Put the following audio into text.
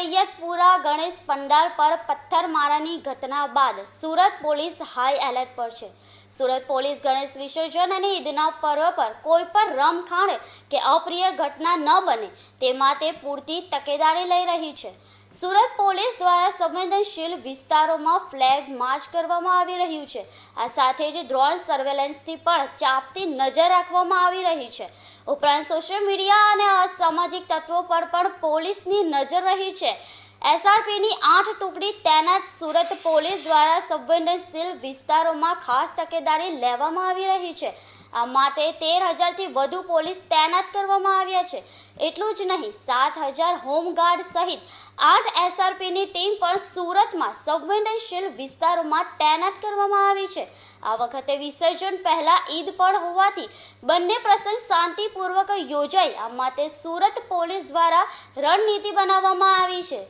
સૈયદપુરા ગણેશ પંડાલ પર પથ્થરમારાની ઘટના બાદ સુરત પોલીસ હાઈ એલર્ટ પર છે. સુરત પોલીસ ગણેશ વિસર્જન અને ઈદના પર્વ પર કોઈ પણ રમખાણે કે અપ્રિય ઘટના ન બને તે માટે પૂરતી તકેદારી લઈ રહી છે. સુરત પોલીસ દ્વારા સંવેદનશીલ વિસ્તારોમાં ફ્લેગ માર્ચ કરવામાં આવી રહ્યું છે. આ સાથે જ ડ્રોન સર્વેલન્સથી પણ ચાપતી નજર રાખવામાં આવી રહી છે. ઉપરાંત સોશિયલ મીડિયા અને અસામાજિક તત્વો પર પણ પોલીસની નજર રહી છે. એસઆરપીની આઠ ટુકડી તૈનાત સુરત પોલીસ દ્વારા સંવેદનશીલ વિસ્તારોમાં ખાસ તકેદારી લેવામાં આવી રહી છે. આ માટે તેર હજારથી વધુ પોલીસ તૈનાત કરવામાં આવ્યા છે. એટલું જ નહીં, સાત હજાર હોમગાર્ડ સહિત આઠ એસઆરપીની ટીમ પણ સુરતમાં સંવેદનશીલ વિસ્તારોમાં તૈનાત કરવામાં આવી છે. આ વખતે વિસર્જન પહેલા ઈદ પણ હોવાથી બંને પ્રસંગ શાંતિપૂર્વક યોજાય. આ માટે સુરત પોલીસ દ્વારા રણનીતિ બનાવવામાં આવી છે.